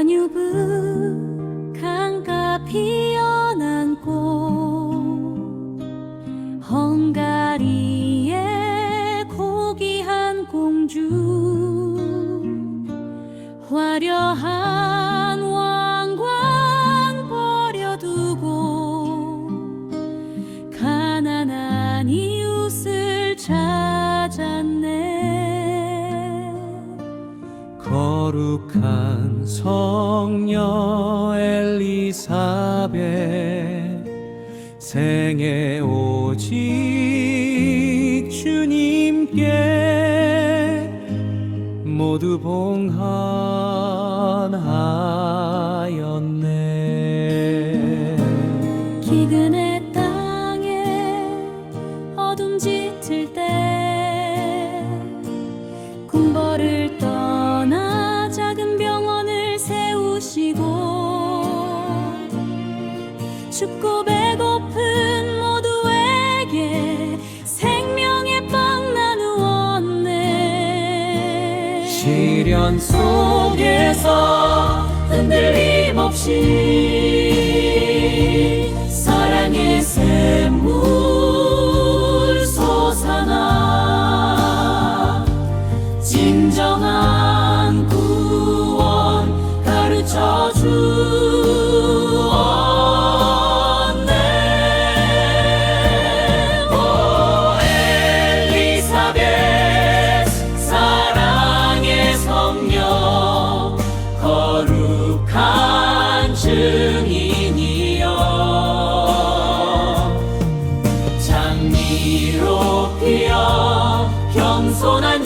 다뉴브 강가 피어난 꽃 헝가리의 고귀한 공주 화려한 왕관 버려두고 가난한 이웃을 찾 거룩한 성녀 엘리사벳 생애 오직 주님께 모두 봉헌하였네. 기근의 땅에 어둠 짙을 때 군벌을 떠 춥고 배고픈 모두에게 생명의 빵 나누었네. 시련 속에서 흔들림 없이 そうな